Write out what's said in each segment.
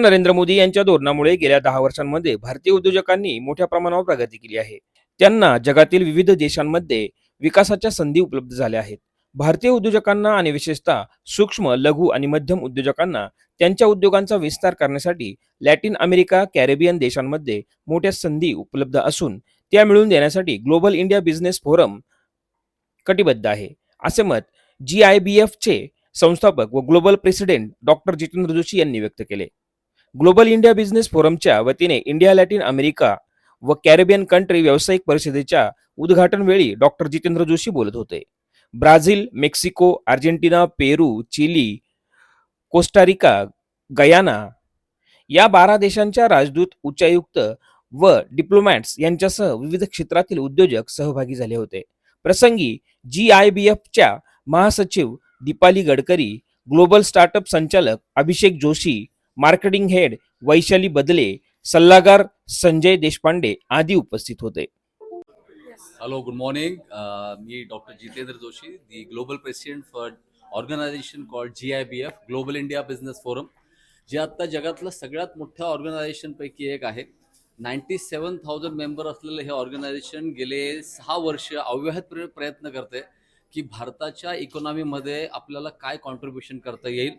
नरेंद्र मोदी यांच्या धोरणामुळे गेल्या दहा वर्षांमध्ये भारतीय उद्योजकांनी मोठ्या प्रमाणावर प्रगती केली आहे. त्यांना जगातील विविध देशांमध्ये विकासाच्या संधी उपलब्ध झाल्या आहेत. भारतीय उद्योजकांना आणि विशेषतः सूक्ष्म लघु आणि मध्यम उद्योजकांना त्यांच्या उद्योगांचा विस्तार करण्यासाठी लॅटिन अमेरिका कॅरेबियन देशांमध्ये मोठ्या संधी उपलब्ध असून त्या मिळवून देण्यासाठी ग्लोबल इंडिया बिझनेस फोरम कटिबद्ध आहे. असे मत जी आय बी एफचे संस्थापक व global president doctor Jitendra Joshi यांनी व्यक्त केले. ग्लोबल इंडिया बिझनेस फोरमच्या वतीने इंडिया लॅटिन अमेरिका व कॅरेबियन कंट्री व्यावसायिक परिषदेच्या उद्घाटनवेळी डॉक्टर जितेंद्र जोशी बोलत होते. Brazil Mexico Argentina Peru Chile Costa Rica Guyana या बारा देशांच्या राजदूत उच्चायुक्त व डिप्लोमॅट्स यांच्यासह विविध क्षेत्रातील उद्योजक सहभागी झाले होते. प्रसंगी जी आय बी एफच्या महासचिव दीपाली गडकरी ग्लोबल स्टार्टअप संचालक अभिषेक जोशी मार्केटिंग हेड वैशाली बदले सल्लागार संजय देशपांडे आदी उपस्थित होते. Hello good morning me doctor Jitendra Joshi the global president for organization called G I B F global India business forum जे आत्ता जगातलं सगळ्यात मोठ्या ऑर्गनायझेशनपैकी एक आहे. नाईन्टी सेवन थाउजंड मेंबर असलेलं हे ऑर्गनायझेशन गेले सहा वर्ष अव्याहत प्रयत्न करते की भारताच्या इकॉनॉमीमध्ये आपल्याला काय कॉन्ट्रीब्युशन करता येईल.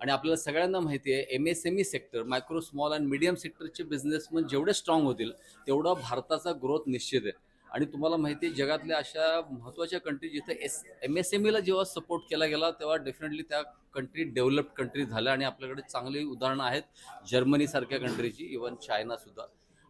आणि आपल्याला सगळ्यांना माहिती आहे M S M E sector micro small and medium सेक्टरचे businessman जेवढे स्ट्रॉंग होतील तेवढा भारताचा ग्रोथ निश्चित आहे. आणि तुम्हाला माहिती आहे जगातल्या अशा महत्त्वाच्या कंट्री जिथे एस एम एस एम ईला जेव्हा सपोर्ट केला गेला तेव्हा डेफिनेटली त्या कंट्री डेव्हलप्ड कंट्री झाल्या. आणि आपल्याकडे चांगली उदाहरणं आहेत जर्मनीसारख्या कंट्रीची इवन चायनासुद्धा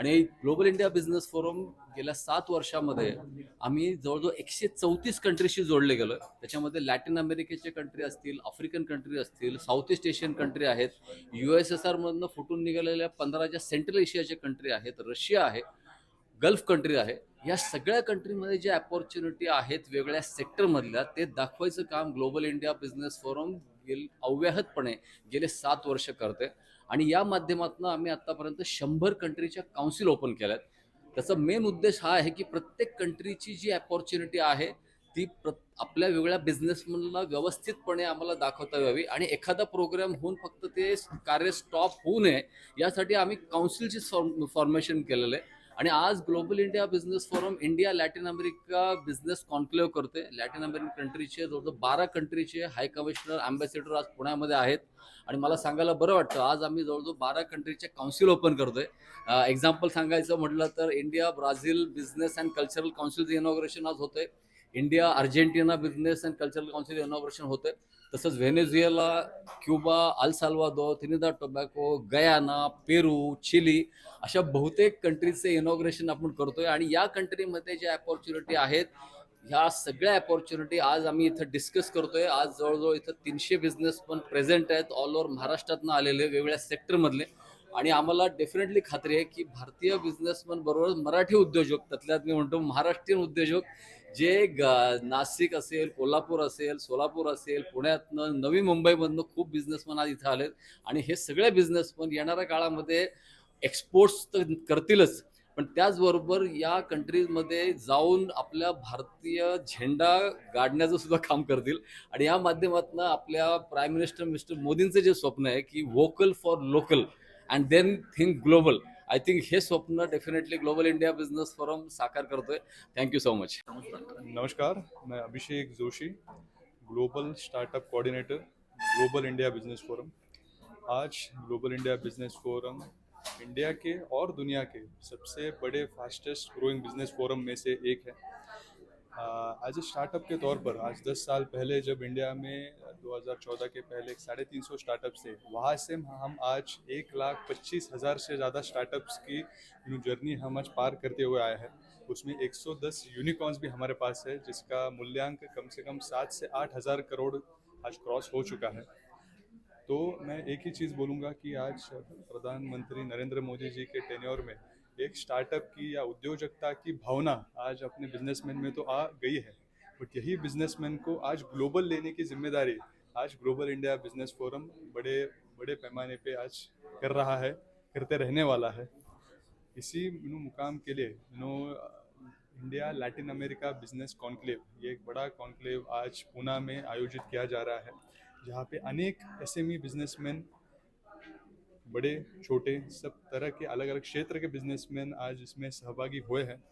आणि ग्लोबल इंडिया बिझनेस फोरम गेल्या सात वर्षामध्ये आम्ही जवळजवळ एकशे चौतीस कंट्रीशी जोडले गेलो त्याच्यामध्ये लॅटिन अमेरिकेचे कंट्री असतील आफ्रिकन कंट्री असतील साऊथ ईस्ट एशियन कंट्री आहेत यू एस एस आरमधनं फुटून निघालेल्या पंधराच्या सेंट्रल एशियाचे कंट्री आहेत रशिया आहे गल्फ कंट्री आहे. या सगळ्या कंट्रीमध्ये ज्या अपॉर्च्युनिटी आहेत वेगळ्या सेक्टरमधल्या ते दाखवायचं काम ग्लोबल इंडिया बिझनेस फोरम गेल अव्याहतपणे गेले सात वर्ष करते. आणि या माध्यमातून आम्ही आत्तापर्यंत शंभर कंट्रीच्या काउन्सिल ओपन केल्या आहेत त्याचा मेन उद्देश हा आहे की प्रत्येक कंट्रीची जी अपॉर्च्युनिटी आहे ती प्र आपल्या वेगळ्या बिझनेसमनला व्यवस्थितपणे आम्हाला दाखवता यावी आणि एखादा प्रोग्राम होऊन फक्त ते कार्य स्टॉप होऊ नये यासाठी आम्ही काउन्सिलची फॉर्मेशन केलेलं आहे. आणि आज global India business forum India Latin America business conclave करते लॅटिन अमेरिकन कंट्रीचे जवळजवळ बारा कंट्रीचे हाय कमिशनर अँबॅसेडर आज पुण्यामध्ये आहेत. आणि मला सांगायला बरं वाटतं आज आम्ही जवळजवळ बारा कंट्रीचे काउन्सिल ओपन करतोय. एक्झाम्पल सांगायचं म्हटलं तर India Brazil business and cultural काउन्सिलचं inauguration आज होतंय. India Argentina business and cultural council inauguration होतंय. तसंच व्हेनेझुएला क्युबा अल Trinidad Tobago Guyana Peru Chile अशा बहुतेक कंट्रीजचे इनॉग्रेशन आपण करतोय. आणि या कंट्रीमध्ये ज्या अपॉर्च्युनिटी आहेत ह्या सगळ्या अपॉर्च्युनिटी आज आम्ही इथं डिस्कस करतोय. आज जवळजवळ इथं तीनशे बिझनेस पण प्रेझेंट आहेत ऑल ओव्हर महाराष्ट्रातनं आलेले वेगवेगळ्या सेक्टरमधले आणि आम्हाला डेफिनेटली खात्री आहे की भारतीय बिझनेसमन बरोबर मराठी उद्योजक त्यातल्यात मी म्हणतो महाराष्ट्रीयन उद्योजक जे ग- नाशिक असेल कोल्हापूर असेल सोलापूर असेल पुण्यातनं नवी मुंबईमधनं खूप बिझनेसमन आज इथं आलेत. आणि हे सगळे बिझनेसमन येणाऱ्या काळामध्ये एक्सपोर्ट्स तर करतीलच. पण त्याचबरोबर या कंट्रीजमध्ये जाऊन आपल्या भारतीय झेंडा गाडण्याचं सुद्धा काम करतील. आणि या माध्यमातून आपल्या प्राईम मिनिस्टर मिस्टर मोदींचं जे स्वप्न आहे की vocal for local and then think global I think हे स्वप्न definitely global India business forum साकार करतोय. थँक्यू सो मच नमस्कार, मैं Abhishek Joshi global startup coordinator global India business forum आज global India business forum India के और दुनिया के सबसे बड़े फास्टेस्ट ग्रोइंग बिज़नेस फोरम में से एक है। ए स्टार्टअप के तौर पर, आज 10 साल पहले जब इंडिया में 2014 के पहले साढ़े तीन सौ स्टार्टअप्स थे, वहाँ से हम आज एक लाख पच्चीस हज़ार से ज़्यादा स्टार्टअप्स की जर्नी हम आज पार करते हुए आए हैं। उसमें 110 यूनिकॉर्न्स भी हमारे पास है, जिसका मूल्यांक कम से कम सात से आठ हज़ार करोड़ आज क्रॉस हो चुका है। तो मैं एक ही चीज़ बोलूँगा कि आज प्रधानमंत्री नरेंद्र मोदी जी के टेन्योर में एक स्टार्टअप की या उद्योजकता की भावना आज अपने बिजनेसमैन में तो आ गई है। बट यही बिजनेसमैन को आज ग्लोबल लेने की ज़िम्मेदारी आज ग्लोबल इंडिया बिज़नेस फोरम बड़े बड़े पैमाने पे आज कर रहा है, करते रहने वाला है। इसी नो मुकाम के लिए no India Latin America business conclave ये एक बड़ा कॉन्क्लेव आज पूना में आयोजित किया जा रहा है, जहाँ पे अनेक एस एम ई बिजनेसमैन बड़े, छोटे, सब तरह के अलग अलग क्षेत्र के बिजनेसमैन आज इसमें सहभागी हुए हैं।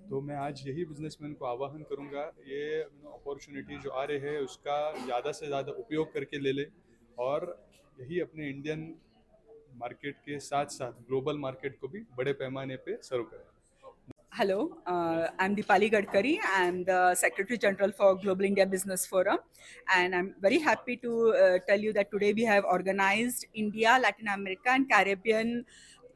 तो मैं आज यही बिजनेसमैन को आवाहन करूँगा, ये अपॉर्चुनिटी जो आ रही है, उसका ज़्यादा से ज़्यादा उपयोग करके ले ले और यही अपने इंडियन मार्केट के साथ साथ ग्लोबल मार्केट को भी बड़े पैमाने पे सर्व करें। Hello, uh, I'm Dipali Gadkari. I'm the Secretary General for Global India Business Forum. And I'm very happy to uh, tell you that today we have organized India, Latin America, and Caribbean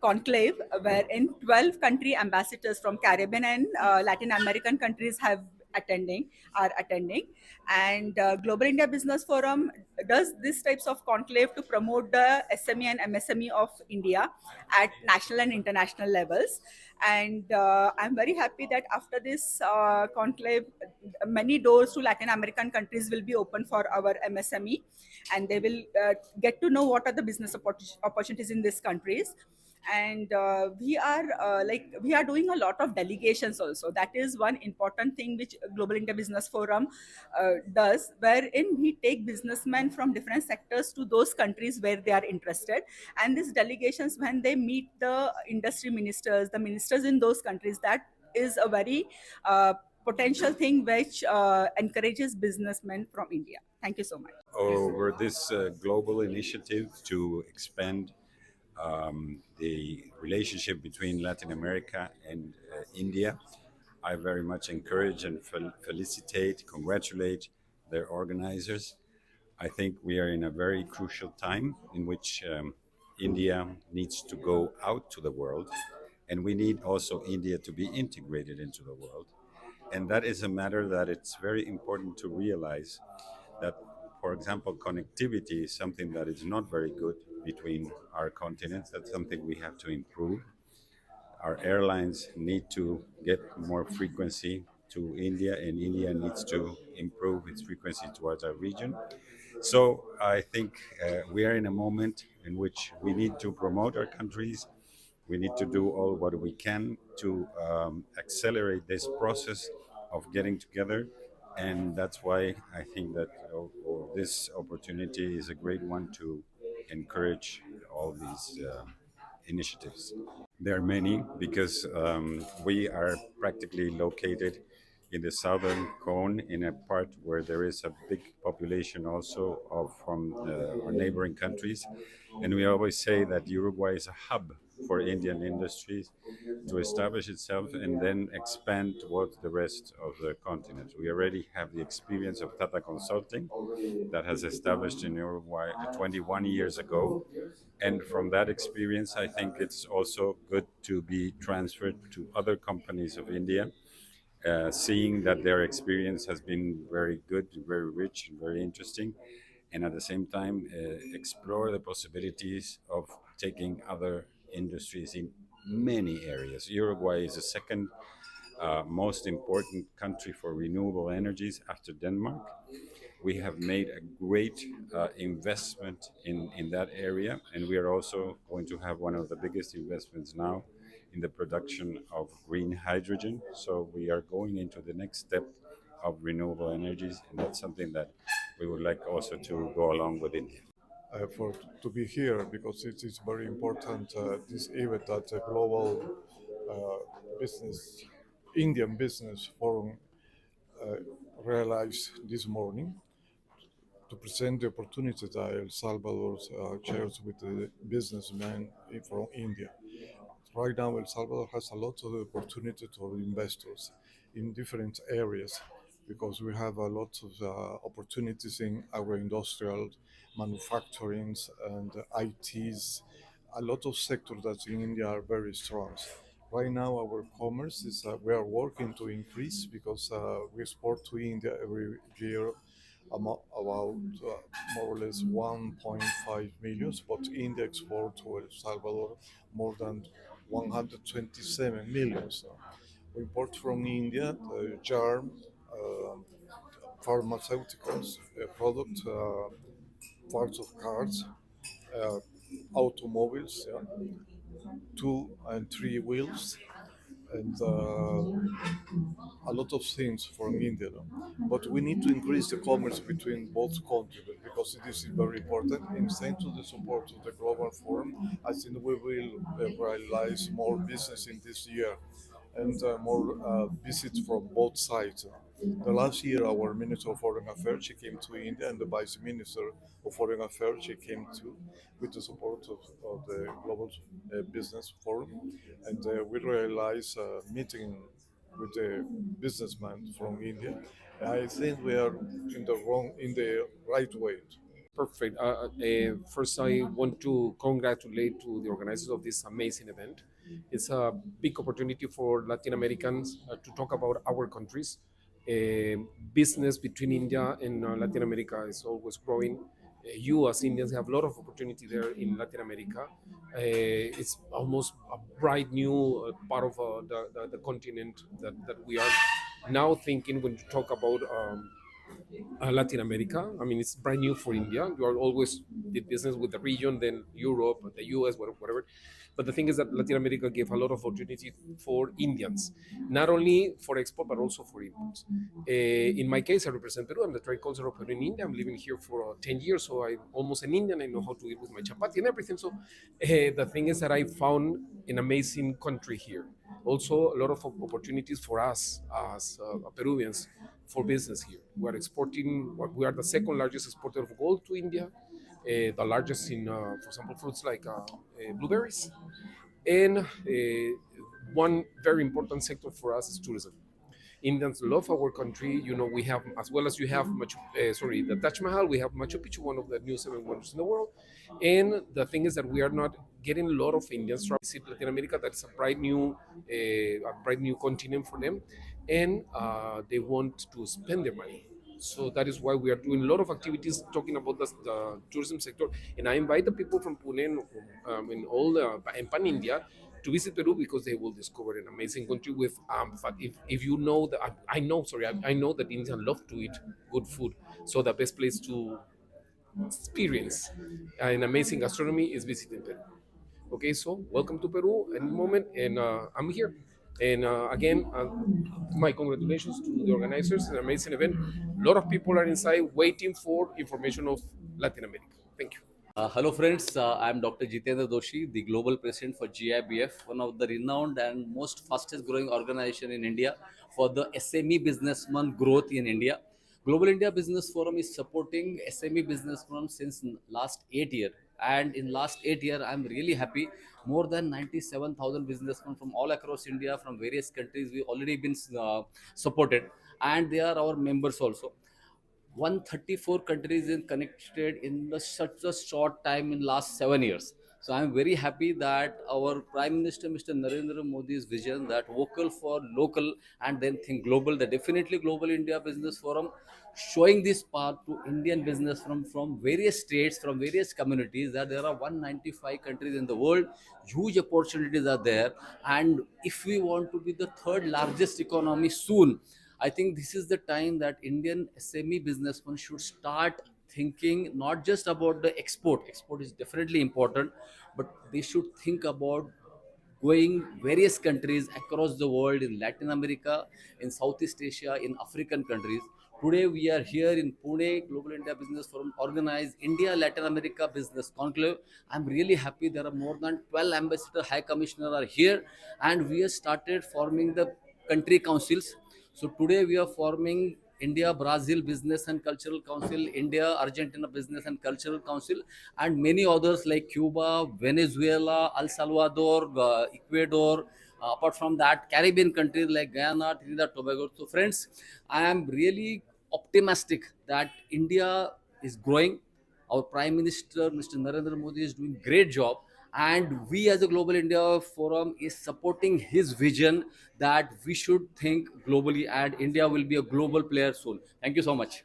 conclave, wherein 12 country ambassadors from Caribbean and uh, Latin American countries have attending are attending. And uh, global india business forum does these types of conclave to promote the sme and msme of india at national and international levels. And uh, i'm very happy that after this uh, conclave many doors to latin american countries will be open for our msme and they will uh, get to know what are the business opportunities in these countries and uh, we are uh, like we are doing a lot of delegations also. That is one important thing which global india business forum uh, does wherein we take businessmen from different sectors to those countries where they are interested. And these delegations when they meet the industry ministers the ministers in those countries that is a very uh, potential thing which uh, encourages businessmen from india. Thank you so much. Over this uh, global initiative to expand um, the relationship between Latin America and uh, India. I very much encourage and fel- felicitate, congratulate their organizers. I think we are in a very crucial time in which um, India needs to go out to the world, and we need also India to be integrated into the world. And that is a matter that it's very important to realize that, for example, connectivity is something that is not very good between our continents. That's something we have to improve. Our airlines need to get more frequency to India, and India needs to improve its frequency towards our region. So I think uh, we are in a moment in which we need to promote our countries. We need to do all what we can to um, accelerate this process of getting together and that's why I think that oh, oh, this opportunity is a great one to encourage all these uh, initiatives. There are many because um, we are practically located in the southern cone in a part where there is a big population also of from uh, our neighboring countries and we always say that Uruguay is a hub for Indian industries to establish itself and then expand towards the rest of the continent. We already have the experience of Tata Consulting that has established in Uruguay 21 years ago. And from that experience, I think it's also good to be transferred to other companies of India, uh, seeing that their experience has been very good, very rich, and very interesting. And at the same time, uh, explore the possibilities of taking other industries in many areas. Uruguay is the second uh, most important country for renewable energies after Denmark. We have made a great uh, investment in, in that area, and we are also going to have one of the biggest investments now in the production of green hydrogen. So we are going into the next step of renewable energies, and that's something that we would like also to go along with India. Uh, for to be here because it is very important uh, this event that the global uh, business Indian business forum uh, realized this morning to present the opportunity that El Salvador uh, shares with the businessmen from India. Right now, El Salvador has a lot of opportunity for investors in different areas because we have a lot of uh, opportunities in our industrial manufacturing and ITs, a lot of sectors that in India are very strong. Right now, our commerce is uh, we are working to increase because uh, we export to India every year about more or less 1.5 millions, but India export to El Salvador more than 127 millions. We import from India uh, germ, pharmaceuticals, uh, product, uh, parts of cars, uh, automobiles, yeah, two and three wheels, and uh, a lot of things from India. But we need to increase the commerce between both countries because this is very important. And thanks to the support of the Global Forum, I think we will realize more business in this year and uh, more uh, visits from both sides. The last year, our Minister of Foreign Affairs she came to India, and the Vice Minister of Foreign Affairs she came to with the support of, of the Global uh, Business Forum, and uh, we realized a meeting with the businessman from India. I think we are in the wrong, in the right way. Perfect. Uh, uh, first, I want to congratulate to the organizers of this amazing event. It's a big opportunity for Latin Americans uh, to talk about our countries. Uh, business between India and uh, Latin America is always growing. Uh, you, as Indians, have a lot of opportunity there in Latin America. Uh, it's almost a bright new uh, part of uh, the, the, the continent that, that we are now thinking when you talk about. Um, uh, Latin America. I mean, it's brand new for India. You are always did business with the region, then Europe, the US, whatever. whatever. But the thing is that Latin America gave a lot of opportunity for Indians, not only for export but also for imports. Uh, in my case, I represent Peru. I'm the trade consul of Peru in India. I'm living here for uh, 10 years, so I'm almost an Indian. I know how to eat with my chapati and everything. So uh, the thing is that I found an amazing country here. Also, a lot of opportunities for us as uh, Peruvians for business here. We are exporting, we are the second largest exporter of gold to India, the largest in, uh, for example, fruits like uh, uh, blueberries. And uh, one very important sector for us is tourism. Indians love our country. You know, we have, as well as you have Machu, uh, sorry, the Taj Mahal, we have Machu Picchu, one of the new seven wonders in the world. And the thing is that we are not getting a lot of Indians from Latin America. That's a bright new, uh, a bright new continent for them, and uh, they want to spend their money. So that is why we are doing a lot of activities talking about the, the tourism sector. And I invite the people from Pune and um, in all the and Pan India to visit Peru because they will discover an amazing country with um if, if you know that I, I know sorry I, I know that Indians love to eat good food. So the best place to experience an amazing gastronomy is visiting Peru. Okay so welcome to Peru in a moment and uh, I'm here and uh, again uh, my congratulations to the organizers an amazing event a lot of people are inside waiting for information of Latin America thank you Uh, hello, friends. Uh, I'm Dr. Jitendra Doshi, the global president for GIBF, one of the renowned and most fastest growing organization in India for the SME businessman growth in India. Global India Business Forum is supporting SME businessmen since last eight year, and in last eight year, I'm really happy. More than 97,000 businessmen from all across India, from various countries, we already been uh, supported, and they are our members also. 134 countries in connected in the such a short time in last seven years so i'm very happy that our prime minister mr narendra modi's vision that vocal for local and then think global the definitely global india business forum showing this path to indian business from from various states from various communities that there are 195 countries in the world huge opportunities are there and if we want to be the third largest economy soon I think this is the time that Indian SME businessmen should start thinking not just about the export. Export is definitely important, but they should think about going various countries across the world in Latin America, in Southeast Asia, in African countries. Today we are here in Pune, Global India Business Forum, organized India Latin America Business Conclave. I'm really happy there are more than 12 ambassador, high commissioner are here, and we have started forming the country councils. So today we are forming India Brazil Business and Cultural Council, India Argentina Business and Cultural Council, and many others like Cuba, Venezuela, El Salvador, uh, Ecuador. Uh, apart from that, Caribbean countries like Guyana, Trinidad, Tobago. So, friends, I am really optimistic that India is growing. Our Prime Minister, Mr. Narendra Modi, is doing great job and we as a global india forum is supporting his vision that we should think globally and india will be a global player soon. Thank you so much